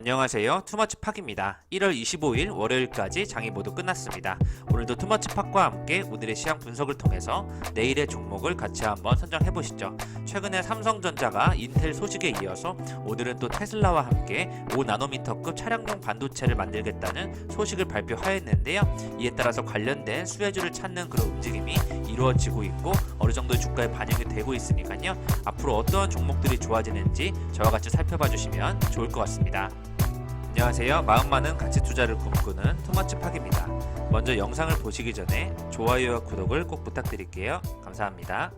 안녕하세요. 투머치 팍입니다. 1월 25일 월요일까지 장이 모두 끝났습니다. 오늘도 투머치 팍과 함께 오늘의 시장 분석을 통해서 내일의 종목을 같이 한번 선정해 보시죠. 최근에 삼성전자가 인텔 소식에 이어서 오늘은 또 테슬라와 함께 5나노미터급 차량용 반도체를 만들겠다는 소식을 발표하였는데요. 이에 따라서 관련된 수혜주를 찾는 그런 움직임이 이루어지고 있고 어느 정도 주가에 반영이 되고 있으니까요. 앞으로 어떠한 종목들이 좋아지는지 저와 같이 살펴봐 주시면 좋을 것 같습니다. 안녕하세요. 마음 많은 가치 투자를 꿈꾸는 토마치 팍입니다. 먼저 영상을 보시기 전에 좋아요와 구독을 꼭 부탁드릴게요. 감사합니다.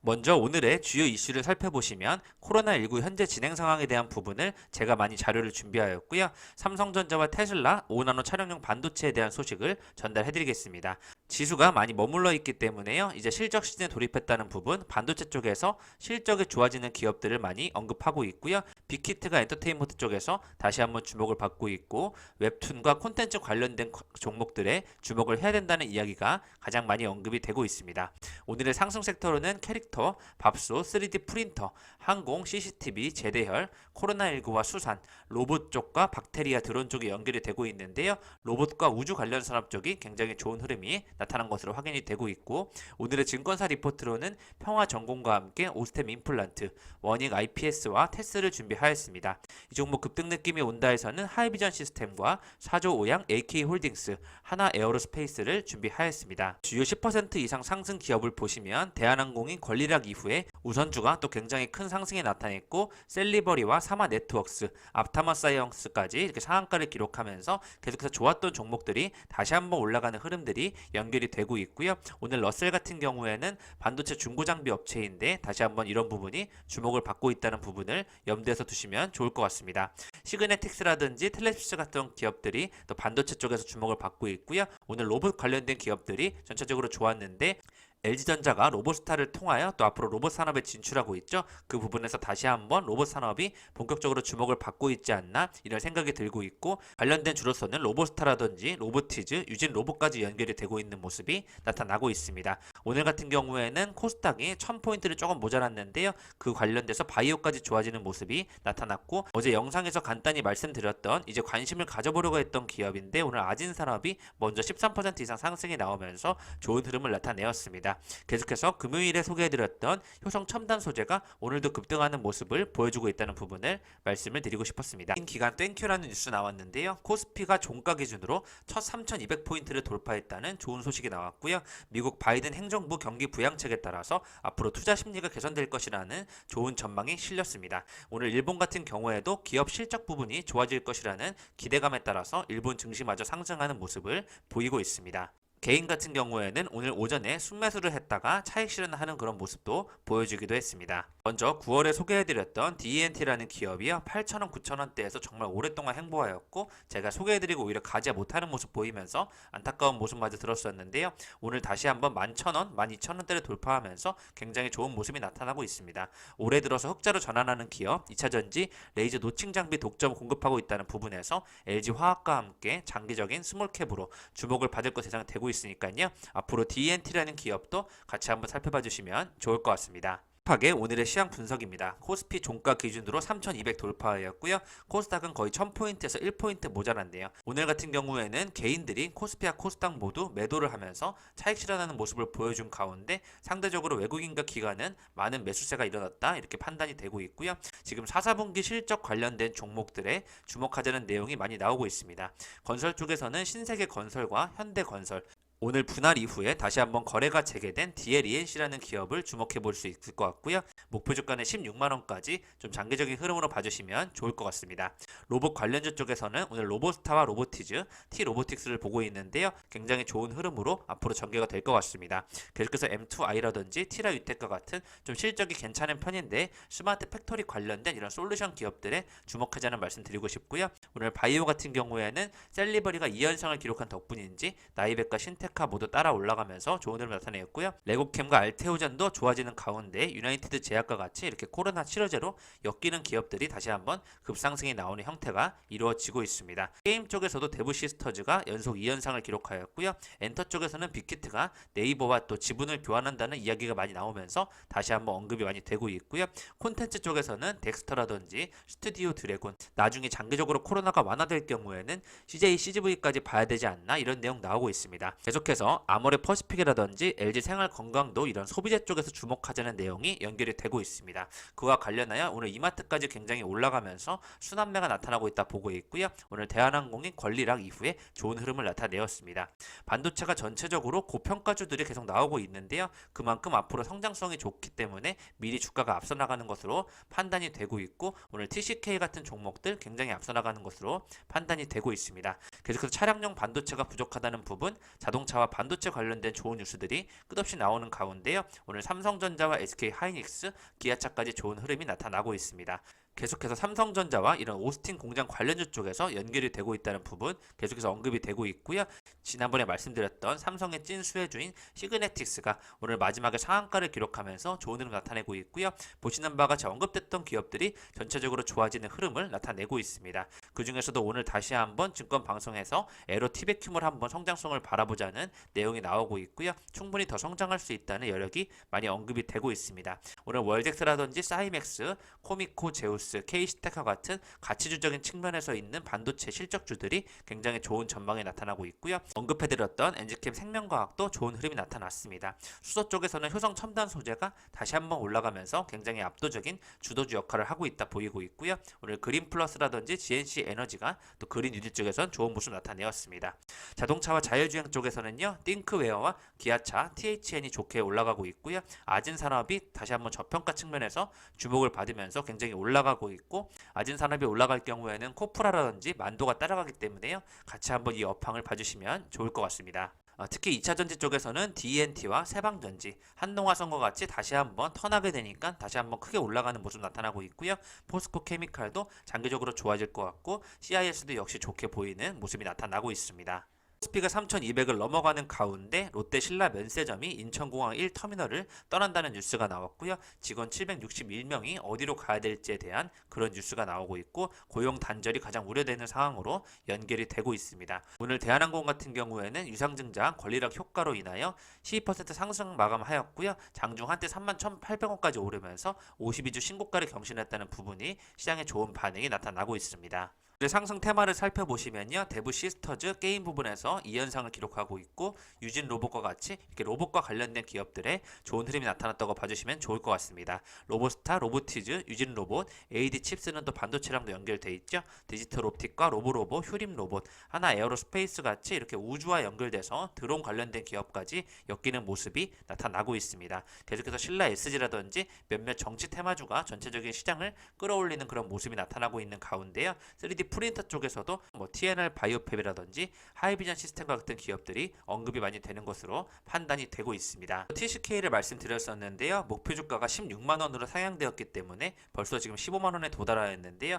먼저 오늘의 주요 이슈를 살펴보시면 코로나19 현재 진행 상황에 대한 부분을 제가 많이 자료를 준비하였고요. 삼성전자와 테슬라 5나노 촬영용 반도체에 대한 소식을 전달해 드리겠습니다. 지수가 많이 머물러 있기 때문에요. 이제 실적 시즌에 돌입했다는 부분 반도체 쪽에서 실적이 좋아지는 기업들을 많이 언급하고 있고요. 빅히트가 엔터테인먼트 쪽에서 다시 한번 주목을 받고 있고 웹툰과 콘텐츠 관련된 종목들에 주목을 해야 된다는 이야기가 가장 많이 언급이 되고 있습니다. 오늘의 상승 섹터로는 캐릭터, 밥솥, 3D 프린터, 항공, CCTV, 제대혈, 코로나19와 수산, 로봇 쪽과 박테리아 드론 쪽이 연결이 되고 있는데요. 로봇과 우주 관련 산업 쪽이 굉장히 좋은 흐름이 나타난 것으로 확인이 되고 있고 오늘의 증권사 리포트로는 평화 전공과 함께 오스템 임플란트, 원익 IPS와 테스를 준비하였습니다. 이 종목 급등 느낌이 온다 해서는 하이비전 시스템과 사조 오양 AK홀딩스, 하나 에어로스페이스를 준비하였습니다. 주요 10% 이상 상승 기업을 보시면 대한항공이 권리락 이후에 우선주가 또 굉장히 큰 상승이 나타냈고 셀리버리와 사마 네트워크스, 앞타마 사이언스까지 이렇게 상한가를 기록하면서 계속해서 좋았던 종목들이 다시 한번 올라가는 흐름들이 연결이 되고 있고요. 오늘 러셀 같은 경우에는 반도체 중고 장비 업체인데 다시 한번 이런 부분이 주목을 받고 있다는 부분을 염두에서 두시면 좋을 것 같습니다. 시그네틱스라든지 텔레시스 같은 기업들이 또 반도체 쪽에서 주목을 받고 있고요. 오늘 로봇 관련된 기업들이 전체적으로 좋았는데 LG전자가 로봇스타를 통하여 또 앞으로 로봇 산업에 진출하고 있죠. 그 부분에서 다시 한번 로봇 산업이 본격적으로 주목을 받고 있지 않나 이런 생각이 들고 있고 관련된 주로서는 로봇스타라든지 로보티즈, 유진 로봇까지 연결이 되고 있는 모습이 나타나고 있습니다. 오늘 같은 경우에는 코스닥이 1000포인트를 조금 모자랐는데요. 그 관련돼서 바이오까지 좋아지는 모습이 나타났고 어제 영상에서 간단히 말씀드렸던 이제 관심을 가져보려고 했던 기업인데 오늘 아진산업이 먼저 13% 이상 상승이 나오면서 좋은 흐름을 나타내었습니다. 계속해서 금요일에 소개해드렸던 효성 첨단 소재가 오늘도 급등하는 모습을 보여주고 있다는 부분을 말씀을 드리고 싶었습니다. 긴 기간 땡큐라는 뉴스 나왔는데요. 코스피가 종가 기준으로 첫 3,200포인트를 돌파했다는 좋은 소식이 나왔고요. 미국 바이든 행정부 경기 부양책에 따라서 앞으로 투자 심리가 개선될 것이라는 좋은 전망이 실렸습니다. 오늘 일본 같은 경우에도 기업 실적 부분이 좋아질 것이라는 기대감에 따라서 일본 증시마저 상승하는 모습을 보이고 있습니다. 개인 같은 경우에는 오늘 오전에 순매수를 했다가 차익 실현하는 그런 모습도 보여주기도 했습니다. 먼저 9월에 소개해드렸던 DNT라는 기업이요. 8,000원, 9,000원대에서 정말 오랫동안 행보하였고 제가 소개해드리고 오히려 가지 못하는 모습 보이면서 안타까운 모습마저 들었었는데요. 오늘 다시 한번 11,000원, 12,000원대를 돌파하면서 굉장히 좋은 모습이 나타나고 있습니다. 올해 들어서 흑자로 전환하는 기업, 2차전지, 레이저 노칭 장비 독점 공급하고 있다는 부분에서 LG화학과 함께 장기적인 스몰캡으로 주목을 받을 것 예상 되고 있으니까요. 앞으로 DNT라는 기업도 같이 한번 살펴봐 주시면 좋을 것 같습니다. 하게 오늘의 시장 분석입니다. 코스피 종가 기준으로 3,200 돌파였고요. 코스닥은 거의 1,000포인트에서 1포인트 모자란데요. 오늘 같은 경우에는 개인들이 코스피와 코스닥 모두 매도를 하면서 차익 실현하는 모습을 보여준 가운데 상대적으로 외국인과 기관은 많은 매수세가 일어났다 이렇게 판단이 되고 있고요. 지금 4, 4분기 실적 관련된 종목들에 주목하자는 내용이 많이 나오고 있습니다. 건설 쪽에서는 신세계 건설과 현대 건설 오늘 분할 이후에 다시 한번 거래가 재개된 DLENC라는 기업을 주목해 볼 수 있을 것 같고요. 목표 주가는 16만 원까지 좀 장기적인 흐름으로 봐주시면 좋을 것 같습니다. 로봇 관련주 쪽에서는 오늘 로보스타와 로보티즈, T 로보틱스를 보고 있는데요. 굉장히 좋은 흐름으로 앞으로 전개가 될 것 같습니다. 계속해서 M2i라든지 티라 유테크 같은 좀 실적이 괜찮은 편인데 스마트 팩토리 관련된 이런 솔루션 기업들에 주목하자는 말씀 드리고 싶고요. 오늘 바이오 같은 경우에는 셀리버리가 2연상을 기록한 덕분인지 나이백과 신텍 히포테카 모두 따라 올라가면서 좋은 흐름을 나타내었고요. 레고캠과 알테오젠도 좋아지는 가운데 유나이티드 제약과 같이 이렇게 코로나 치료제로 엮이는 기업들이 다시 한번 급상승이 나오는 형태가 이루어지고 있습니다. 게임 쪽에서도 데브 시스터즈가 연속 2연상을 기록하였고요. 엔터 쪽에서는 빅히트가 네이버와 또 지분을 교환한다는 이야기가 많이 나오면서 다시 한번 언급이 많이 되고 있고요. 콘텐츠 쪽에서는 덱스터라든지 스튜디오 드래곤 나중에 장기적으로 코로나가 완화될 경우에는 CJ CGV까지 봐야 되지 않나 이런 내용 나오고 있습니다. 계속 해서 아모레 퍼시픽이라든지 LG 생활건강도 이런 소비재 쪽에서 주목하자는 내용이 연결이 되고 있습니다. 그와 관련하여 오늘 이마트까지 굉장히 올라가면서 순환매가 나타나고 있다 보고 있고요. 오늘 대한항공이 권리락 이후에 좋은 흐름을 나타내었습니다. 반도체가 전체적으로 고평가주들이 계속 나오고 있는데요. 그만큼 앞으로 성장성이 좋기 때문에 미리 주가가 앞서 나가는 것으로 판단이 되고 있고 오늘 TCK 같은 종목들 굉장히 앞서 나가는 것으로 판단이 되고 있습니다. 계속해서 차량용 반도체가 부족하다는 부분, 자동차 와 반도체 관련된 좋은 뉴스들이 끝없이 나오는 가운데요. 오늘 삼성전자와 SK 하이닉스, 기아차까지 좋은 흐름이 나타나고 있습니다. 계속해서 삼성전자와 이런 오스틴 공장 관련주 쪽에서 연결이 되고 있다는 부분 계속해서 언급이 되고 있고요. 지난번에 말씀드렸던 삼성의 찐 수혜주인 시그네틱스가 오늘 마지막에 상한가를 기록하면서 좋은 흐름 나타내고 있고요. 보시는 바가 제 언급됐던 기업들이 전체적으로 좋아지는 흐름을 나타내고 있습니다. 그 중에서도 오늘 다시 한번 증권 방송에서 에로 티베큐물 한번 성장성을 바라보자는 내용이 나오고 있고요. 충분히 더 성장할 수 있다는 여력이 많이 언급이 되고 있습니다. 오늘 월덱스라든지 사이맥스, 코미코, 제우스, 케이스테카 같은 가치주적인 측면에서 있는 반도체 실적주들이 굉장히 좋은 전망이 나타나고 있고요. 언급해드렸던 엔지캠 생명과학도 좋은 흐름이 나타났습니다. 수소 쪽에서는 효성 첨단 소재가 다시 한번 올라가면서 굉장히 압도적인 주도주 역할을 하고 있다 보이고 있고요. 오늘 그린 플러스라든지 GNC 에너지가 또 그린 유닛 쪽에선 좋은 모습 나타내었습니다. 자동차와 자율주행 쪽에서는요. 띵크웨어와 기아차, THN이 좋게 올라가고 있고요. 아진 산업이 다시 한번 저평가 측면에서 주목을 받으면서 굉장히 올라가고 있고 아진 산업이 올라갈 경우에는 코프라라든지 만도가 따라가기 때문에요. 같이 한번 이 업황을 봐주시면 좋을 것 같습니다. 어, 특히 2차 전지 쪽에서는 DNT와 세방전지, 한동화성과 같이 다시 한번 턴하게 되니까 다시 한번 크게 올라가는 모습 나타나고 있고요. 포스코 케미칼도 장기적으로 좋아질 것 같고 CIS도 역시 좋게 보이는 모습이 나타나고 있습니다. 스피가 3,200을 넘어가는 가운데 롯데 신라 면세점이 인천공항 1터미널을 떠난다는 뉴스가 나왔고요. 직원 761명이 어디로 가야 될지에 대한 그런 뉴스가 나오고 있고 고용 단절이 가장 우려되는 상황으로 연결이 되고 있습니다. 오늘 대한항공 같은 경우에는 유상증자 권리락 효과로 인하여 12% 상승 마감하였고요. 장중 한때 31,800원까지 오르면서 52주 신고가를 경신했다는 부분이 시장에 좋은 반응이 나타나고 있습니다. 상승 테마를 살펴보시면요. 대부 시스터즈 게임 부분에서 2연상을 기록하고 있고 유진 로봇과 같이 이렇게 로봇과 관련된 기업들의 좋은 흐름이 나타났다고 봐주시면 좋을 것 같습니다. 로보스타, 로보티즈, 유진 로봇, AD 칩스는 또 반도체랑도 연결돼 있죠. 디지털 옵틱과 로보로보, 휴림 로봇, 하나 에어로스페이스 같이 이렇게 우주와 연결돼서 드론 관련된 기업까지 엮이는 모습이 나타나고 있습니다. 계속해서 신라 SG라든지 몇몇 정치 테마주가 전체적인 시장을 끌어올리는 그런 모습이 나타나고 있는 가운데요. 3D 프린터 쪽에서도 뭐 TNR 바이오팹이라든지 하이비전 시스템과 같은 기업들이 언급이 많이 되는 것으로 판단이 되고 있습니다. TCK를 말씀드렸었는데요. 목표 주가가 16만 원으로 상향되었기 때문에 벌써 지금 15만 원에 도달하였는데요.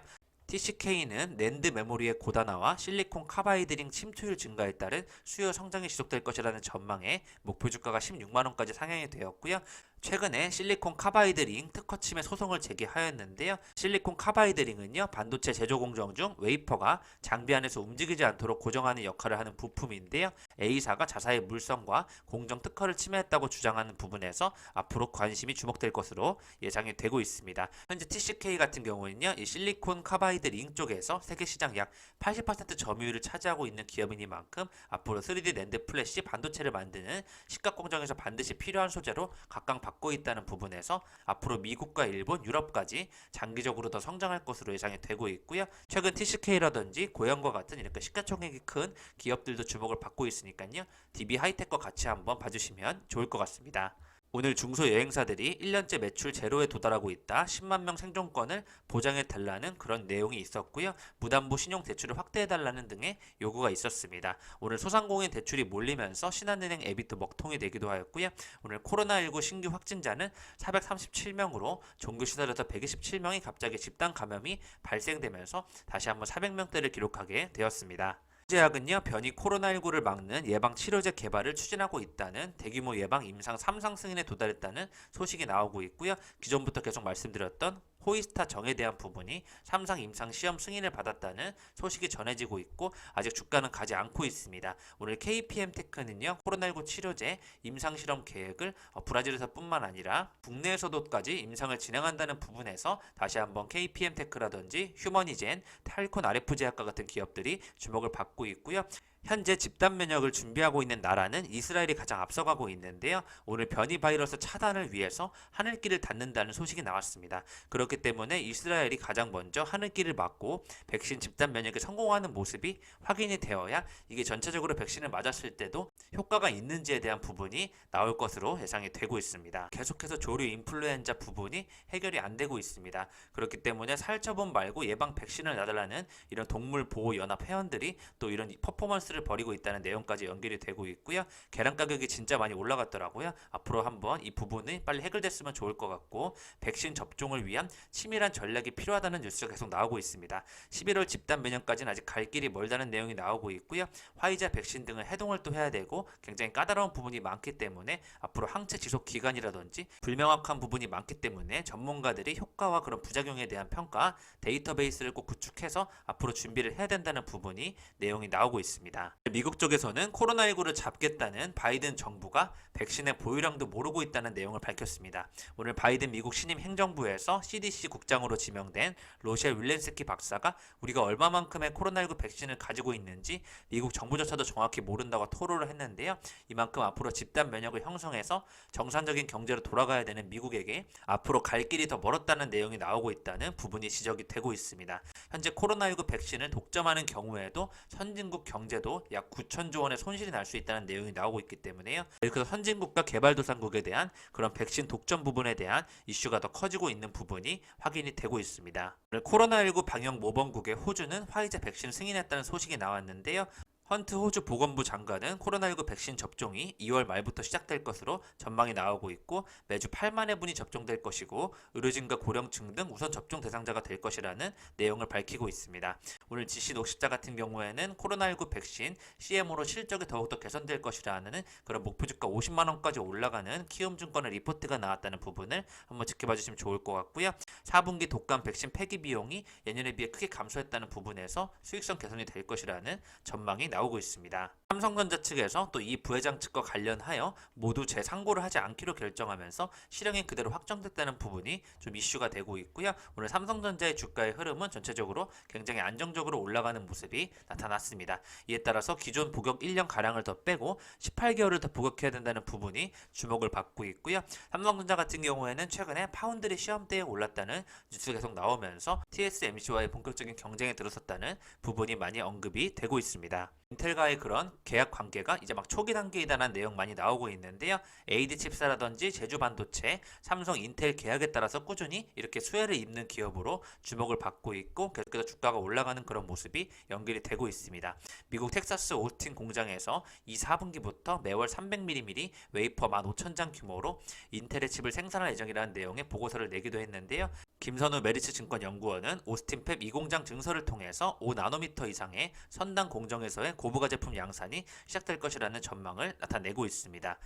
TCK는 낸드 메모리의 고단화와 실리콘 카바이드 링 침투율 증가에 따른 수요 성장이 지속될 것이라는 전망에 목표 주가가 16만 원까지 상향이 되었고요. 최근에 실리콘 카바이드 링 특허 침해 소송을 제기하였는데요. 실리콘 카바이드 링은요 반도체 제조 공정 중 웨이퍼가 장비 안에서 움직이지 않도록 고정하는 역할을 하는 부품인데요. A사가 자사의 물성과 공정 특허를 침해했다고 주장하는 부분에서 앞으로 관심이 주목될 것으로 예상이 되고 있습니다. 현재 TCK 같은 경우는요, 이 실리콘 카바이드 링 쪽에서 세계 시장 약 80% 점유율을 차지하고 있는 기업이니만큼 앞으로 3D 랜드 플래시 반도체를 만드는 식각 공정에서 반드시 필요한 소재로 각각 받고 있다는 부분에서 앞으로 미국과 일본, 유럽까지 장기적으로 더 성장할 것으로 예상이 되고 있고요. 최근 TCK라든지 고영과 같은 이렇게 시가총액이 큰 기업들도 주목을 받고 있으니까요. DB 하이텍과 같이 한번 봐주시면 좋을 것 같습니다. 오늘 중소여행사들이 1년째 매출 제로에 도달하고 있다. 10만 명 생존권을 보장해 달라는 그런 내용이 있었고요. 무담보 신용 대출을 확대해 달라는 등의 요구가 있었습니다. 오늘 소상공인 대출이 몰리면서 신한은행 또 먹통이 되기도 하였고요. 오늘 코로나19 신규 확진자는 437명으로 종교 시설에서 127명이 갑자기 집단 감염이 발생되면서 다시 한번 400명대를 기록하게 되었습니다. 제약은요 변이 코로나19를 막는 예방 치료제 개발을 추진하고 있다는 대규모 예방 임상 3상 승인에 도달했다는 소식이 나오고 있고요. 기존부터 계속 말씀드렸던 호이스타 정에 대한 부분이 3상 임상 시험 승인을 받았다는 소식이 전해지고 있고 아직 주가는 가지 않고 있습니다. 오늘 KPM 테크는요 코로나19 치료제 임상 실험 계획을 어, 브라질에서뿐만 아니라 국내에서도까지 임상을 진행한다는 부분에서 다시 한번 KPM 테크라든지 휴머니젠, 탈콘 RF 제약과 같은 기업들이 주목을 받고 있고요. 현재 집단 면역을 준비하고 있는 나라는 이스라엘이 가장 앞서가고 있는데요. 오늘 변이 바이러스 차단을 위해서 하늘길을 닫는다는 소식이 나왔습니다. 그렇기 때문에 이스라엘이 가장 먼저 하늘길을 막고 백신 집단 면역에 성공하는 모습이 확인이 되어야 이게 전체적으로 백신을 맞았을 때도 효과가 있는지에 대한 부분이 나올 것으로 예상이 되고 있습니다. 계속해서 조류 인플루엔자 부분이 해결이 안 되고 있습니다. 그렇기 때문에 살처분 말고 예방 백신을 놔달라는 이런 동물 보호 연합 회원들이 또 이런 퍼포먼스 를 벌이고 있다는 내용까지 연결이 되고 있고요. 계란 가격이 진짜 많이 올라갔더라고요. 앞으로 한번 이 부분이 빨리 해결됐으면 좋을 것 같고 백신 접종을 위한 치밀한 전략이 필요하다는 뉴스가 계속 나오고 있습니다. 11월 집단 면역까지는 아직 갈 길이 멀다는 내용이 나오고 있고요. 화이자 백신 등을 해동을 또 해야 되고 굉장히 까다로운 부분이 많기 때문에 앞으로 항체 지속 기간이라든지 불명확한 부분이 많기 때문에 전문가들이 효과와 그런 부작용에 대한 평가 데이터베이스를 꼭 구축해서 앞으로 준비를 해야 된다는 부분이 내용이 나오고 있습니다. 미국 쪽에서는 코로나19를 잡겠다는 바이든 정부가 백신의 보유량도 모르고 있다는 내용을 밝혔습니다. 오늘 바이든 미국 신임 행정부에서 CDC 국장으로 지명된 로셸 윌렌스키 박사가 우리가 얼마만큼의 코로나19 백신을 가지고 있는지 미국 정부조차도 정확히 모른다고 토로를 했는데요. 이만큼 앞으로 집단 면역을 형성해서 정상적인 경제로 돌아가야 되는 미국에게 앞으로 갈 길이 더 멀었다는 내용이 나오고 있다는 부분이 지적이 되고 있습니다. 현재 코로나19 백신을 독점하는 경우에도 선진국 경제도 약 9천조 원의 손실이 날 수 있다는 내용이 나오고 있기 때문에요. 그래서 선진국과 개발도상국에 대한 그런 백신 독점 부분에 대한 이슈가 더 커지고 있는 부분이 확인이 되고 있습니다. 오늘 코로나19 방역 모범국의 호주는 화이자 백신 승인했다는 소식이 나왔는데요. 헌트 호주 보건부 장관은 코로나19 백신 접종이 2월 말부터 시작될 것으로 전망이 나오고 있고 매주 8만여 분이 접종될 것이고 의료진과 고령층 등 우선 접종 대상자가 될 것이라는 내용을 밝히고 있습니다. 오늘 지시 녹십자 같은 경우에는 코로나19 백신 CM으로 실적이 더욱더 개선될 것이라는 그런 목표주가 50만 원까지 올라가는 키움증권의 리포트가 나왔다는 부분을 한번 지켜봐 주시면 좋을 것 같고요. 4분기 독감 백신 폐기 비용이 예년에 비해 크게 감소했다는 부분에서 수익성 개선이 될 것이라는 전망이 나오고 있습니다. 삼성전자 측에서 또 이 부회장 측과 관련하여 모두 재상고를 하지 않기로 결정하면서 실형이 그대로 확정됐다는 부분이 좀 이슈가 되고 있고요. 오늘 삼성전자의 주가의 흐름은 전체적으로 굉장히 안정적으로 올라가는 모습이 나타났습니다. 이에 따라서 기존 복역 1년 가량을 더 빼고 18개월을 더 복역해야 된다는 부분이 주목을 받고 있고요. 삼성전자 같은 경우에는 최근에 파운드리 시험대에 올랐다는 뉴스가 계속 나오면서 TSMC와의 본격적인 경쟁에 들어섰다는 부분이 많이 언급이 되고 있습니다. 인텔과의 그런 계약 관계가 이제 막 초기 단계이다는 내용 많이 나오고 있는데요. AD 칩사라든지 제주 반도체, 삼성, 인텔 계약에 따라서 꾸준히 이렇게 수혜를 입는 기업으로 주목을 받고 있고 계속해서 주가가 올라가는 그런 모습이 연결이 되고 있습니다. 미국 텍사스 오스틴 공장에서 이 4분기부터 매월 300mm 웨이퍼 15,000장 규모로 인텔의 칩을 생산할 예정이라는 내용의 보고서를 내기도 했는데요. 김선우 메리츠 증권 연구원은 오스틴 팹 2공장 증설을 통해서 5나노미터 이상의 선단 공정에서의 고부가 제품 양산이 시작될 것이라는 전망을 나타내고 있습니다.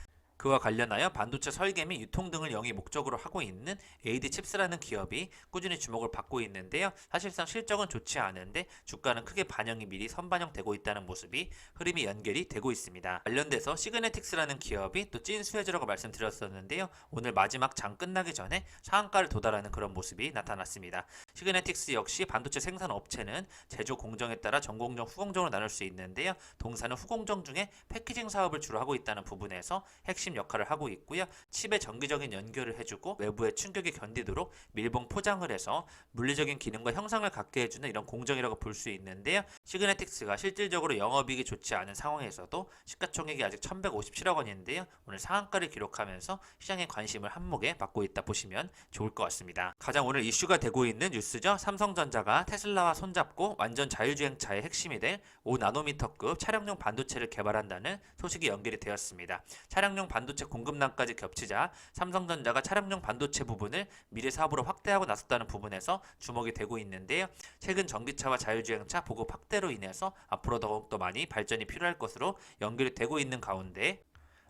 그와 관련하여 반도체 설계 및 유통 등을 영위 목적으로 하고 있는 AD 칩스라는 기업이 꾸준히 주목을 받고 있는데요. 사실상 실적은 좋지 않은데 주가는 크게 반영이 미리 선반영되고 있다는 모습이 흐름이 연결이 되고 있습니다. 관련돼서 시그네틱스라는 기업이 또 찐 수혜주라고 말씀드렸었는데요. 오늘 마지막 장 끝나기 전에 상한가를 도달하는 그런 모습이 나타났습니다. 시그네틱스 역시 반도체 생산 업체는 제조 공정에 따라 전공정, 후공정으로 나눌 수 있는데요. 동사는 후공정 중에 패키징 사업을 주로 하고 있다는 부분에서 핵심 역할을 하고 있고요. 칩의 정기적인 연결을 해주고 외부의 충격에 견디도록 밀봉 포장을 해서 물리적인 기능과 형상을 갖게 해주는 이런 공정이라고 볼 수 있는데요. 시그네틱스가 실질적으로 영업이익이 좋지 않은 상황에서도 시가총액이 아직 1157억 원인데요. 오늘 상한가를 기록하면서 시장의 관심을 한몫에 받고 있다 보시면 좋을 것 같습니다. 가장 오늘 이슈가 되고 있는 뉴스죠. 삼성전자가 테슬라와 손잡고 완전 자율주행차의 핵심이 될 5나노미터급 차량용 반도체를 개발한다는 소식이 연결이 되었습니다. 차량용 반도체 반도체 공급난까지 겹치자 삼성전자가 차량용 반도체 부분을 미래 사업으로 확대하고 나섰다는 부분에서 주목이 되고 있는데요. 최근 전기차와 자율주행차 보급 확대로 인해서 앞으로 더욱더 많이 발전이 필요할 것으로 연결이 되고 있는 가운데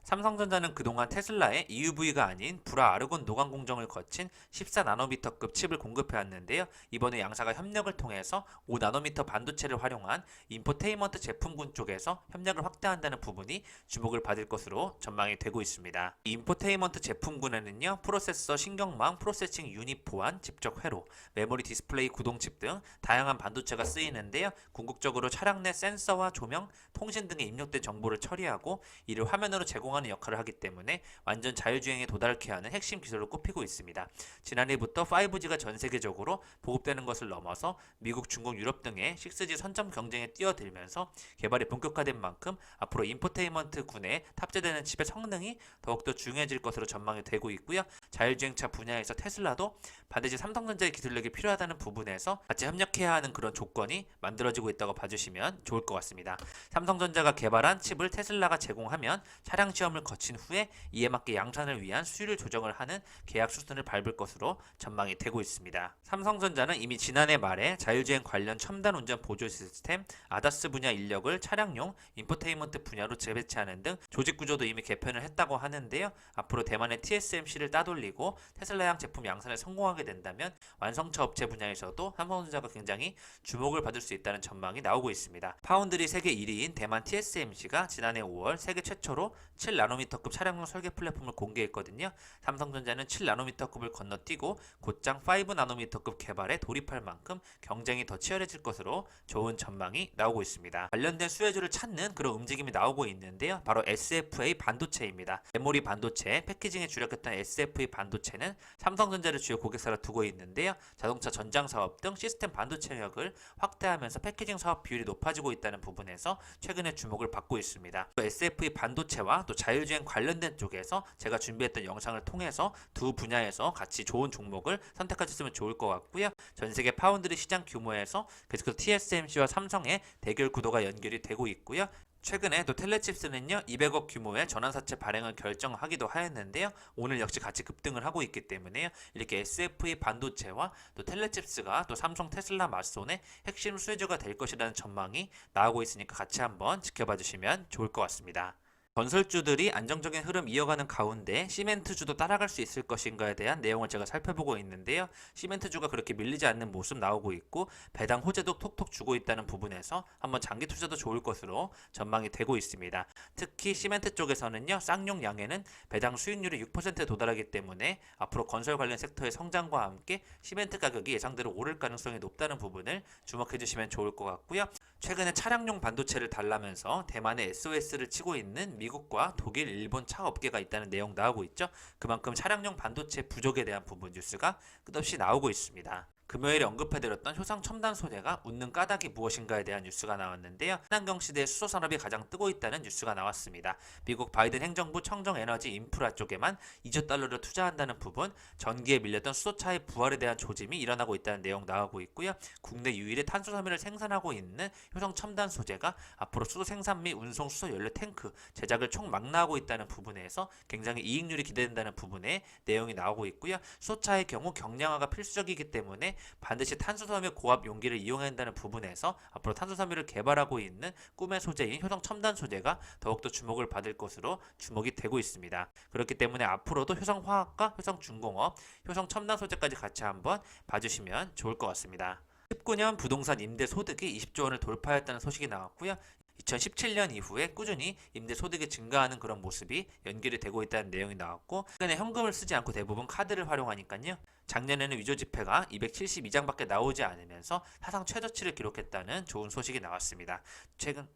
삼성전자는 그동안 테슬라에 EUV가 아닌 불화 아르곤 노광 공정을 거친 14나노미터급 칩을 공급해 왔는데요. 이번에 양사가 협력을 통해서 5나노미터 반도체를 활용한 인포테인먼트 제품군 쪽에서 협력을 확대한다는 부분이 주목을 받을 것으로 전망이 되고 있습니다. 이 인포테인먼트 제품군에는요. 프로세서, 신경망, 프로세싱 유닛 보안, 직접 회로, 메모리 디스플레이 구동칩 등 다양한 반도체가 쓰이는데요. 궁극적으로 차량 내 센서와 조명, 통신 등에 입력된 정보를 처리하고 이를 화면으로 제공 하는 역할을 하기 때문에 완전 자율주행에 도달케 하는 핵심 기술로 꼽히고 있습니다. 지난해부터 5G가 전 세계적으로 보급되는 것을 넘어서 미국, 중국, 유럽 등의 6G 선점 경쟁에 뛰어들면서 개발이 본격화된 만큼 앞으로 인포테인먼트 군에 탑재되는 칩의 성능이 더욱더 중요해질 것으로 전망이 되고 있고요. 자율주행차 분야에서 테슬라도 반드시 삼성전자의 기술력이 필요하다는 부분에서 같이 협력해야 하는 그런 조건이 만들어지고 있다고 봐주시면 좋을 것 같습니다. 삼성전자가 개발한 칩을 테슬라가 제공하면 차량 시 험을 거친 후에 이에 맞게 양산을 위한 수율 조정을 하는 계약 수순을 밟을 것으로 전망이 되고 있습니다. 삼성전자는 이미 지난해 말에 자율주행 관련 첨단 운전 보조 시스템 아다스 분야 인력을 차량용 인포테인먼트 분야로 재배치하는 등 조직 구조도 이미 개편을 했다고 하는데요. 앞으로 대만의 TSMC를 따돌리고 테슬라향 제품 양산에 성공하게 된다면 완성차 업체 분야에서도 삼성전자가 굉장히 주목을 받을 수 있다는 전망이 나오고 있습니다. 파운드리 세계 1위인 대만 TSMC가 지난해 5월 세계 최초로 7 나노미터급 차량용 설계 플랫폼을 공개했거든요. 삼성전자는 7나노미터급을 건너뛰고 곧장 5나노미터급 개발에 돌입할 만큼 경쟁이 더 치열해질 것으로 좋은 전망이 나오고 있습니다. 관련된 수혜주를 찾는 그런 움직임이 나오고 있는데요. 바로 SFA 반도체입니다. 메모리 반도체, 패키징에 주력했던 SFA 반도체는 삼성전자를 주요 고객사로 두고 있는데요. 자동차 전장 사업 등 시스템 반도체 영역을 확대하면서 패키징 사업 비율이 높아지고 있다는 부분에서 최근에 주목을 받고 있습니다. 또 SFA 반도체와 또 자율주행 관련된 쪽에서 제가 준비했던 영상을 통해서 두 분야에서 같이 좋은 종목을 선택하셨으면 좋을 것 같고요. 전 세계 파운드리 시장 규모에서 계속해서 TSMC와 삼성의 대결 구도가 연결이 되고 있고요. 최근에 또 텔레칩스는요 200억 규모의 전환사채 발행을 결정하기도 하였는데요 오늘 역시 같이 급등을 하고 있기 때문에요 이렇게 SF의 반도체와 또 텔레칩스가 또 삼성 테슬라 맞손의 핵심 수혜주가 될 것이라는 전망이 나오고 있으니까 같이 한번 지켜봐 주시면 좋을 것 같습니다. 건설주들이 안정적인 흐름 이어가는 가운데 시멘트주도 따라갈 수 있을 것인가에 대한 내용을 제가 살펴보고 있는데요. 시멘트주가 그렇게 밀리지 않는 모습 나오고 있고 배당 호재도 톡톡 주고 있다는 부분에서 한번 장기 투자도 좋을 것으로 전망이 되고 있습니다. 특히 시멘트 쪽에서는요. 쌍용 양에는 배당 수익률이 6%에 도달하기 때문에 앞으로 건설 관련 섹터의 성장과 함께 시멘트 가격이 예상대로 오를 가능성이 높다는 부분을 주목해 주시면 좋을 것 같고요. 최근에 차량용 반도체를 달라면서 대만의 SOS를 치고 있는 미국과 독일, 일본 차 업계가 있다는 내용 나오고 있죠. 그만큼 차량용 반도체 부족에 대한 부분 뉴스가 끝없이 나오고 있습니다. 금요일에 언급해드렸던 효상 첨단 소재가 웃는 까닭이 무엇인가에 대한 뉴스가 나왔는데요. 친환경 시대의 수소 산업이 가장 뜨고 있다는 뉴스가 나왔습니다. 미국 바이든 행정부 청정 에너지 인프라 쪽에만 2조 달러를 투자한다는 부분, 전기에 밀렸던 수소차의 부활에 대한 조짐이 일어나고 있다는 내용 나오고 있고요. 국내 유일의 탄소 섬유를 생산하고 있는 효성 첨단 소재가 앞으로 수소 생산 및 운송 수소 연료 탱크 제작을 총 망라하고 있다는 부분에서 굉장히 이익률이 기대된다는 부분에 내용이 나오고 있고요. 수소차의 경우 경량화가 필수적이기 때문에 반드시 탄소섬유 고압 용기를 이용해야 한다는 부분에서 앞으로 탄소섬유를 개발하고 있는 꿈의 소재인 효성 첨단 소재가 더욱더 주목을 받을 것으로 주목이 되고 있습니다. 그렇기 때문에 앞으로도 효성 화학과 효성 중공업, 효성 첨단 소재까지 같이 한번 봐주시면 좋을 것 같습니다. 19년 부동산 임대 소득이 20조 원을 돌파했다는 소식이 나왔고요. 2017년 이후에 꾸준히 임대 소득이 증가하는 그런 모습이 연결이 되고 있다는 내용이 나왔고 최근에 현금을 쓰지 않고 대부분 카드를 활용하니까요. 작년에는 위조 지폐가 272장밖에 나오지 않으면서 사상 최저치를 기록했다는 좋은 소식이 나왔습니다. 최근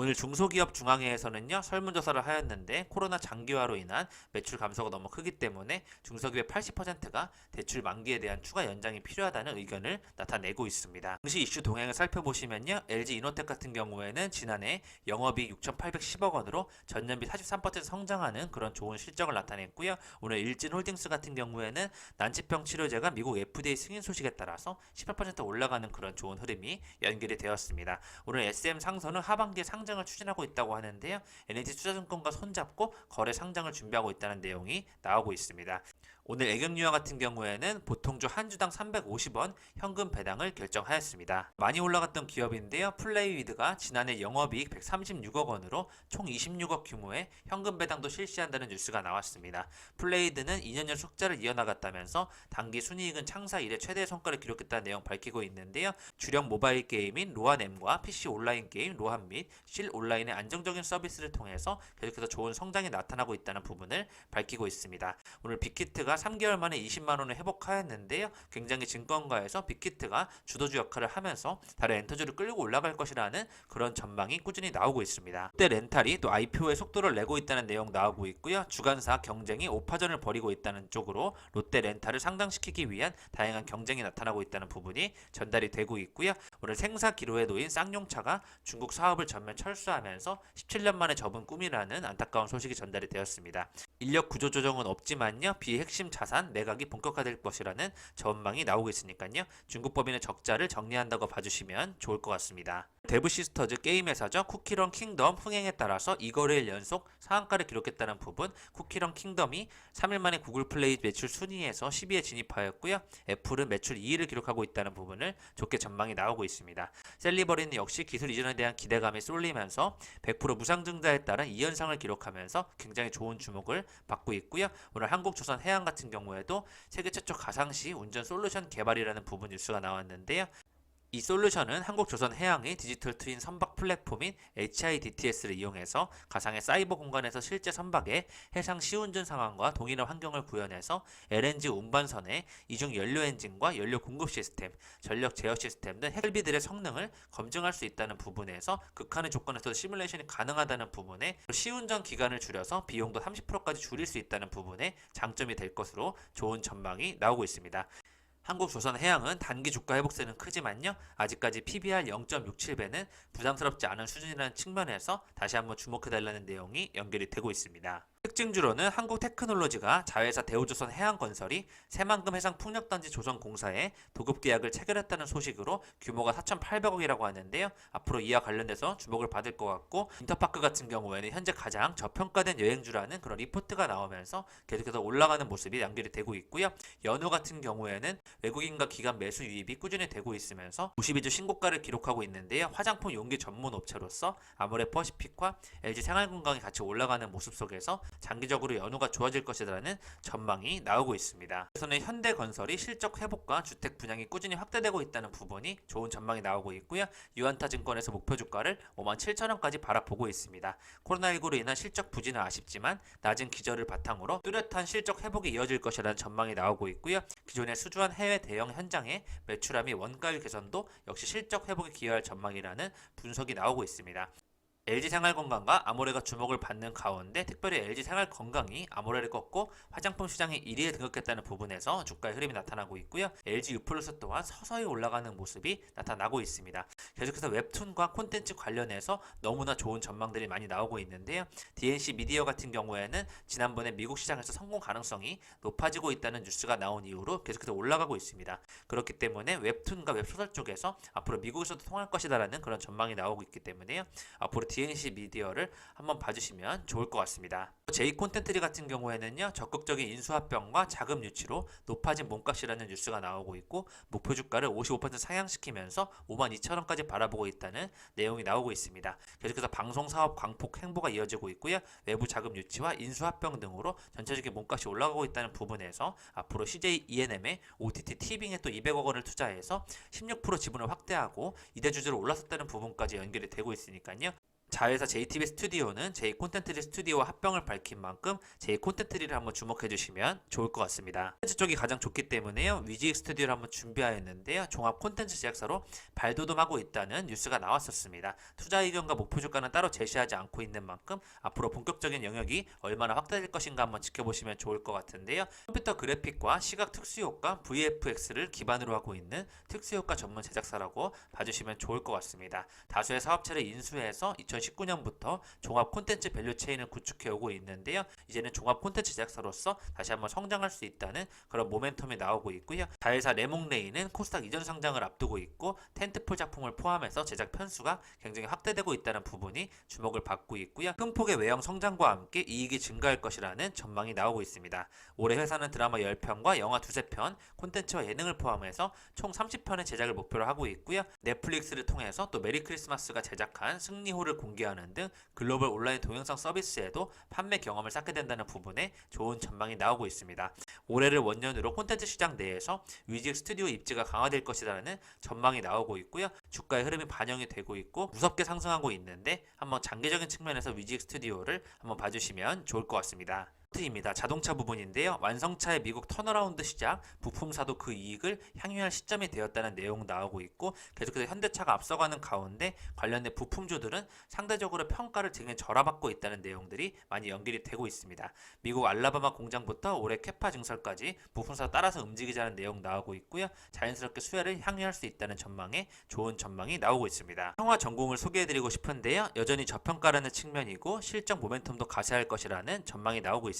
오늘 중소기업 중앙회에서는요 설문조사를 하였는데 코로나 장기화로 인한 매출 감소가 너무 크기 때문에 중소기업 80%가 대출 만기에 대한 추가 연장이 필요하다는 의견을 나타내고 있습니다. 당시 이슈 동향을 살펴보시면요 LG 이노텍 같은 경우에는 지난해 영업이익 6,810억 원으로 전년비 43% 성장하는 그런 좋은 실적을 나타냈고요. 오늘 일진홀딩스 같은 경우에는 난치병 치료제가 미국 FDA 승인 소식에 따라서 18% 올라가는 그런 좋은 흐름이 연결이 되었습니다. 오늘 SM 상선은 하반기에 상장 상장을 추진하고 있다고 하는데요. NH 투자증권과 손잡고 거래 상장을 준비하고 있다는 내용이 나오고 있습니다. 오늘 애경유화 같은 경우에는 보통주 한 주당 350원 현금 배당을 결정하였습니다. 많이 올라갔던 기업인데요. 플레이위드가 지난해 영업이익 136억 원으로 총 26억 규모의 현금 배당도 실시한다는 뉴스가 나왔습니다. 플레이드는 2년 연속 흑자를 이어나갔다면서 단기 순이익은 창사 이래 최대 성과를 기록했다는 내용 밝히고 있는데요. 주력 모바일 게임인 로한M과 PC 온라인 게임 로한 및 실 온라인의 안정적인 서비스를 통해서 계속해서 좋은 성장이 나타나고 있다는 부분을 밝히고 있습니다. 오늘 빅히트가 3개월 만에 20만 원을 회복하였는데요. 굉장히 증권가에서 빅히트가 주도주 역할을 하면서 다른 엔터주를 끌고 올라갈 것이라는 그런 전망이 꾸준히 나오고 있습니다. 롯데 렌탈이 또 IPO의 속도를 내고 있다는 내용 나오고 있고요. 주간사 경쟁이 오파전을 벌이고 있다는 쪽으로 롯데 렌탈을 상장시키기 위한 다양한 경쟁이 나타나고 있다는 부분이 전달이 되고 있고요. 오늘 생사 기로에 놓인 쌍용차가 중국 사업을 전면 철수하면서 17년 만에 접은 꿈이라는 안타까운 소식이 전달이 되었습니다. 인력 구조 조정은 없지만요. 비핵심 자산 매각이 본격화될 것이라는 전망이 나오고 있으니까요. 중국 법인의 적자를 정리한다고 봐주시면 좋을 것 같습니다. 데브 시스터즈 게임 회사죠. 쿠키런 킹덤 흥행에 따라서 2거래일 연속 상한가를 기록했다는 부분 쿠키런 킹덤이 3일 만에 구글 플레이 매출 순위에서 10위에 진입하였고요. 애플은 매출 2위를 기록하고 있다는 부분을 좋게 전망이 나오고 있습니다. 셀리버리는 역시 기술 이전에 대한 기대감이 쏠리면서 100% 무상증자에 따른 2연상을 기록하면서 굉장히 좋은 주목을 받고 있고요. 오늘 한국조선 해양 같은 경우에도 세계 최초 가상시 운전 솔루션 개발이라는 부분 뉴스가 나왔는데요. 이 솔루션은 한국조선해양의 디지털 트윈 선박 플랫폼인 HIDTS를 이용해서 가상의 사이버 공간에서 실제 선박의 해상 시운전 상황과 동일한 환경을 구현해서 LNG 운반선의 이중 연료 엔진과 연료 공급 시스템, 전력 제어 시스템 등 핵비들의 성능을 검증할 수 있다는 부분에서 극한의 조건에서도 시뮬레이션이 가능하다는 부분에 시운전 기간을 줄여서 비용도 30%까지 줄일 수 있다는 부분에 장점이 될 것으로 좋은 전망이 나오고 있습니다. 한국조선해양은 단기 주가 회복세는 크지만요. 아직까지 PBR 0.67배는 부담스럽지 않은 수준이라는 측면에서 다시 한번 주목해달라는 내용이 연결이 되고 있습니다. 특징주로는 한국테크놀로지가 자회사 대우조선 해양건설이 새만금 해상 풍력단지 조선공사에 도급 계약을 체결했다는 소식으로 규모가 4,800억이라고 하는데요. 앞으로 이와 관련돼서 주목을 받을 것 같고 인터파크 같은 경우에는 현재 가장 저평가된 여행주라는 그런 리포트가 나오면서 계속해서 올라가는 모습이 연결이 되고 있고요. 연우 같은 경우에는 외국인과 기관 매수 유입이 꾸준히 되고 있으면서 52주 신고가를 기록하고 있는데요. 화장품 용기 전문 업체로서 아모레 퍼시픽과 LG 생활건강이 같이 올라가는 모습 속에서 장기적으로 연후가 좋아질 것이라는 전망이 나오고 있습니다. 그래서는 현대건설이 실적 회복과 주택 분양이 꾸준히 확대되고 있다는 부분이 좋은 전망이 나오고 있고요. 유한타증권에서 목표 주가를 5만 7천 원까지 바라보고 있습니다. 코로나19로 인한 실적 부진은 아쉽지만 낮은 기저를 바탕으로 뚜렷한 실적 회복이 이어질 것이라는 전망이 나오고 있고요. 기존의 수주한 해외 대형 현장의 매출함이 원가율 개선도 역시 실적 회복에 기여할 전망이라는 분석이 나오고 있습니다. LG 생활건강과 아모레가 주목을 받는 가운데 특별히 LG 생활건강이 아모레를 꺾고 화장품 시장의 1위에 등극했다는 부분에서 주가의 흐름이 나타나고 있고요. LG U+스 또한 서서히 올라가는 모습이 나타나고 있습니다. 계속해서 웹툰과 콘텐츠 관련해서 너무나 좋은 전망들이 많이 나오고 있는데요. DNC 미디어 같은 경우에는 지난번에 미국 시장에서 성공 가능성이 높아지고 있다는 뉴스가 나온 이후로 계속해서 올라가고 있습니다. 그렇기 때문에 웹툰과 웹소설 쪽에서 앞으로 미국에서도 통할 것이다라는 그런 전망이 나오고 있기 때문에요. 앞으로 DNC 미디어를 한번 봐주시면 좋을 것 같습니다. 제이 콘텐트리 같은 경우에는요 적극적인 인수합병과 자금 유치로 높아진 몸값이라는 뉴스가 나오고 있고 목표 주가를 55% 상향시키면서 5만 2천 원까지 바라보고 있다는 내용이 나오고 있습니다. 계속해서 방송 사업 광폭 행보가 이어지고 있고요 외부 자금 유치와 인수합병 등으로 전체적인 몸값이 올라가고 있다는 부분에서 앞으로 CJ E&M의 OTT 티빙에 또 200억 원을 투자해서 16% 지분을 확대하고 이대 주주로 올랐었다는 부분까지 연결이 되고 있으니까요. 자회사 JTB 스튜디오는 제이 콘텐트리 스튜디오와 합병을 밝힌 만큼 제이 콘텐트리를 한번 주목해 주시면 좋을 것 같습니다. 콘텐츠 쪽이 가장 좋기 때문에요. 위직 스튜디오를 한번 준비하였는데요. 종합 콘텐츠 제작사로 발돋움하고 있다는 뉴스가 나왔었습니다. 투자 의견과 목표 주가는 따로 제시하지 않고 있는 만큼 앞으로 본격적인 영역이 얼마나 확대될 것인가 한번 지켜보시면 좋을 것 같은데요. 컴퓨터 그래픽과 시각 특수효과 VFX를 기반으로 하고 있는 특수효과 전문 제작사라고 봐주시면 좋을 것 같습니다. 다수의 사업체를 인수해서 2000 2019년부터 종합 콘텐츠 밸류 체인을 구축해 오고 있는데요. 이제는 종합 콘텐츠 제작사로서 다시 한번 성장할 수 있다는 그런 모멘텀이 나오고 있고요. 자회사 레몽레이는 코스닥 이전 상장을 앞두고 있고 텐트폴 작품을 포함해서 제작 편수가 굉장히 확대되고 있다는 부분이 주목을 받고 있고요. 큰 폭의 외형 성장과 함께 이익이 증가할 것이라는 전망이 나오고 있습니다. 올해 회사는 드라마 10편과 영화 두세 편, 콘텐츠와 예능을 포함해서 총 30편의 제작을 목표로 하고 있고요. 넷플릭스를 통해서 또 메리 크리스마스가 제작한 승리호를 공 개하는 등 글로벌 온라인 동영상 서비스에도 판매 경험을 쌓게 된다는 부분에 좋은 전망이 나오고 있습니다. 올해를 원년으로 콘텐츠 시장 내에서 위직 스튜디오 입지가 강화될 것이라는 전망이 나오고 있고요. 주가의 흐름이 반영이 되고 있고 무섭게 상승하고 있는데 한번 장기적인 측면에서 위직 스튜디오를 한번 봐주시면 좋을 것 같습니다. 입니다. 자동차 부분인데요. 완성차의 미국 턴어라운드 시작, 부품사도 그 이익을 향유할 시점이 되었다는 내용 나오고 있고 계속해서 현대차가 앞서가는 가운데 관련된 부품주들은 상대적으로 평가를 되게 절하받고 있다는 내용들이 많이 연결이 되고 있습니다. 미국 알라바마 공장부터 올해 캐파 증설까지 부품사 따라서 움직이자는 내용 나오고 있고요. 자연스럽게 수혜를 향유할 수 있다는 전망에 좋은 전망이 나오고 있습니다. 평화 전공을 소개해드리고 싶은데요. 여전히 저평가라는 측면이고 실적 모멘텀도 가세할 것이라는 전망이 나오고 있습니다.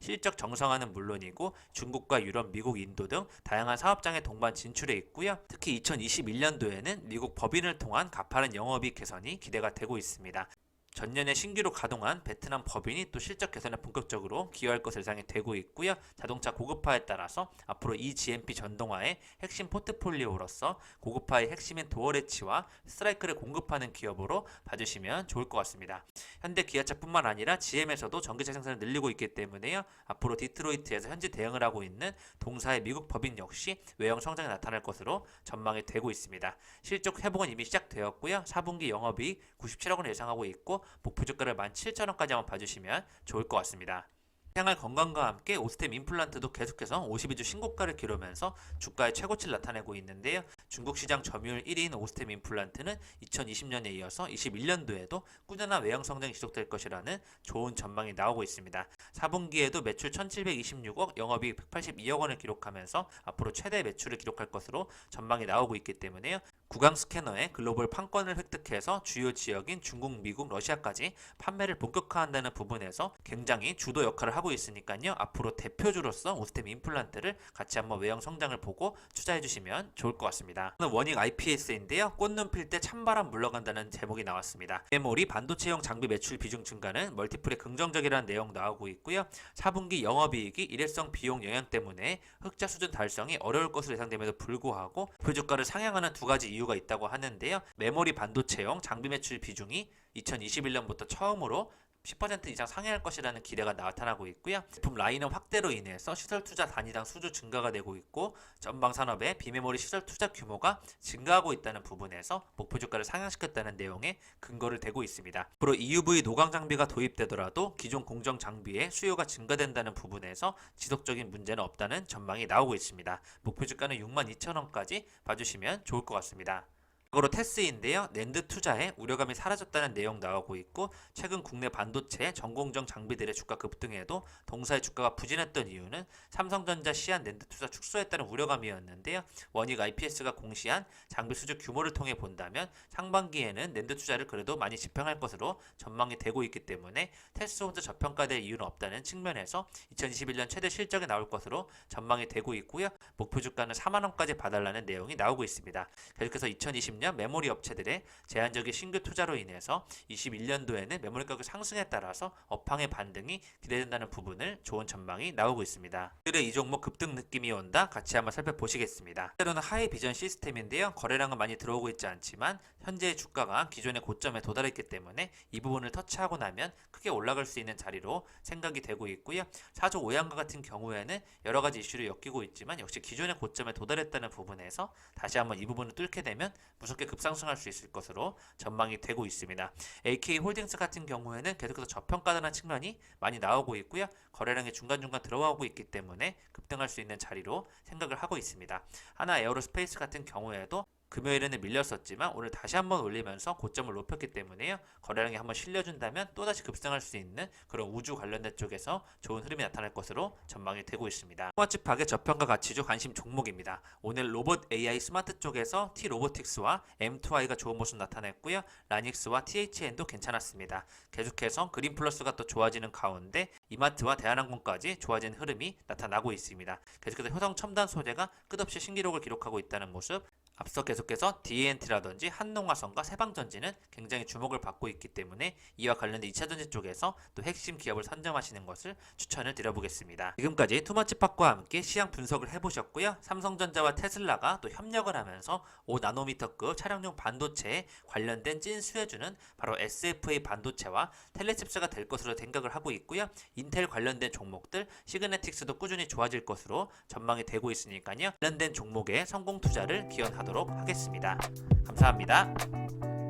실적 정상화는 물론이고 중국과 유럽, 미국, 인도 등 다양한 사업장에 동반 진출해 있고요. 특히 2021년도에는 미국 법인을 통한 가파른 영업이익 개선이 기대가 되고 있습니다. 전년에 신규로 가동한 베트남 법인이 또 실적 개선에 본격적으로 기여할 것을 예상이 되고 있고요. 자동차 고급화에 따라서 앞으로 이 GMP 전동화의 핵심 포트폴리오로서 고급화의 핵심인 도어레치와 스트라이크를 공급하는 기업으로 봐주시면 좋을 것 같습니다. 현대 기아차뿐만 아니라 GM에서도 전기차 생산을 늘리고 있기 때문에요. 앞으로 디트로이트에서 현지 대응을 하고 있는 동사의 미국 법인 역시 외형 성장이 나타날 것으로 전망이 되고 있습니다. 실적 회복은 이미 시작되었고요. 4분기 영업이익 97억 원을 예상하고 있고 목표 주가를 17,000원까지 한번 봐주시면 좋을 것 같습니다. 향할 건강과 함께 오스템 임플란트도 계속해서 52주 신고가를 기록하면서 주가의 최고치를 나타내고 있는데요. 중국 시장 점유율 1위인 오스템 임플란트는 2020년에 이어서 21년도에도 꾸준한 외형 성장이 지속될 것이라는 좋은 전망이 나오고 있습니다. 4분기에도 매출 1,726억, 영업이익 182억 원을 기록하면서 앞으로 최대 매출을 기록할 것으로 전망이 나오고 있기 때문에요. 구강 스캐너의 글로벌 판권을 획득해서 주요 지역인 중국, 미국, 러시아까지 판매를 본격화한다는 부분에서 굉장히 주도 역할을 하고 있으니까요. 앞으로 대표주로서 오스템 임플란트를 같이 한번 외형 성장을 보고 투자해 주시면 좋을 것 같습니다. 오늘 원익 IPS인데요. 꽃눈 필 때 찬바람 물러간다는 제목이 나왔습니다. 메모리 반도체용 장비 매출 비중 증가는 멀티플에 긍정적이라는 내용 나오고 있고요. 4분기 영업이익이 일회성 비용 영향 때문에 흑자 수준 달성이 어려울 것으로 예상됨에도 불구하고 표주가를 상향하는 두 가지 이유가 있다고 하는데요. 메모리 반도체용 장비 매출 비중이 2021년부터 처음으로 10% 이상 상회할 것이라는 기대가 나타나고 있고요. 제품 라인업 확대로 인해서 시설 투자 단위당 수주 증가가 되고 있고 전방 산업의 비메모리 시설 투자 규모가 증가하고 있다는 부분에서 목표 주가를 상향시켰다는 내용에 근거를 대고 있습니다. 앞으로 EUV 노광 장비가 도입되더라도 기존 공정 장비의 수요가 증가된다는 부분에서 지속적인 문제는 없다는 전망이 나오고 있습니다. 목표 주가는 62,000원까지 봐주시면 좋을 것 같습니다. 으로 테스인데요. 낸드 투자에 우려감이 사라졌다는 내용 나오고 있고 최근 국내 반도체 전공정 장비들의 주가 급등에도 동사의 주가가 부진했던 이유는 삼성전자 시안 낸드 투자 축소했다는 우려감이었는데요. 원익 IPS가 공시한 장비 수주 규모를 통해 본다면 상반기에는 낸드 투자를 그래도 많이 집행할 것으로 전망이 되고 있기 때문에 테스 혼자 저평가될 이유는 없다는 측면에서 2021년 최대 실적이 나올 것으로 전망이 되고 있고요. 목표 주가는 4만 원까지 봐달라는 내용이 나오고 있습니다. 계속해서 2020년 메모리 업체들의 제한적인 신규 투자로 인해서 21년도에는 메모리 가격 상승에 따라서 업황의 반등이 기대된다는 부분을 좋은 전망이 나오고 있습니다. 오늘의 이 종목 급등 느낌이 온다 같이 한번 살펴보시겠습니다. 때로는 하이 비전 시스템인데요. 거래량은 많이 들어오고 있지 않지만 현재의 주가가 기존의 고점에 도달했기 때문에 이 부분을 터치하고 나면 크게 올라갈 수 있는 자리로 생각이 되고 있고요. 사조 오양과 같은 경우에는 여러 가지 이슈를 엮이고 있지만 역시 기존의 고점에 도달했다는 부분에서 다시 한번 이 부분을 뚫게 되면 무 섭게 급상승할 수 있을 것으로 전망이 되고 있습니다. AK 홀딩스 같은 경우에는 계속해서 저평가다는 측면이 많이 나오고 있고요. 거래량이 중간중간 들어가고 있기 때문에 급등할 수 있는 자리로 생각을 하고 있습니다. 하나 에어로스페이스 같은 경우에도 금요일에는 밀렸었지만 오늘 다시 한번 올리면서 고점을 높였기 때문에요. 거래량이 한번 실려준다면 또다시 급등할 수 있는 그런 우주 관련된 쪽에서 좋은 흐름이 나타날 것으로 전망이 되고 있습니다. 스마트팍의 저평가 가치주 관심 종목입니다. 오늘 로봇 AI 스마트 쪽에서 T 로보틱스와 M2i가 좋은 모습 나타냈고요. 라닉스와 THN도 괜찮았습니다. 계속해서 그린 플러스가 또 좋아지는 가운데 이마트와 대한항공까지 좋아지는 흐름이 나타나고 있습니다. 계속해서 효성 첨단 소재가 끝없이 신기록을 기록하고 있다는 모습 앞서 계속해서 DNT라든지 한농화성과 세방전지는 굉장히 주목을 받고 있기 때문에 이와 관련된 2차전지 쪽에서 또 핵심 기업을 선점하시는 것을 추천을 드려보겠습니다. 지금까지 투머치팍과 함께 시장 분석을 해보셨고요. 삼성전자와 테슬라가 또 협력을 하면서 5나노미터급 차량용 반도체에 관련된 찐 수혜주는 바로 SFA 반도체와 텔레칩스가 될 것으로 생각을 하고 있고요. 인텔 관련된 종목들 시그네틱스도 꾸준히 좋아질 것으로 전망이 되고 있으니까요. 관련된 종목에 성공 투자를 기원하 도록 하겠습니다. 감사합니다.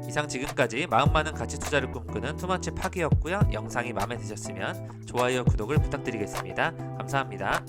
이상 지금까지 마음 많은 가치 투자를 꿈꾸는 투머치 파기였고요. 영상이 마음에 드셨으면 좋아요, 구독을 부탁드리겠습니다. 감사합니다.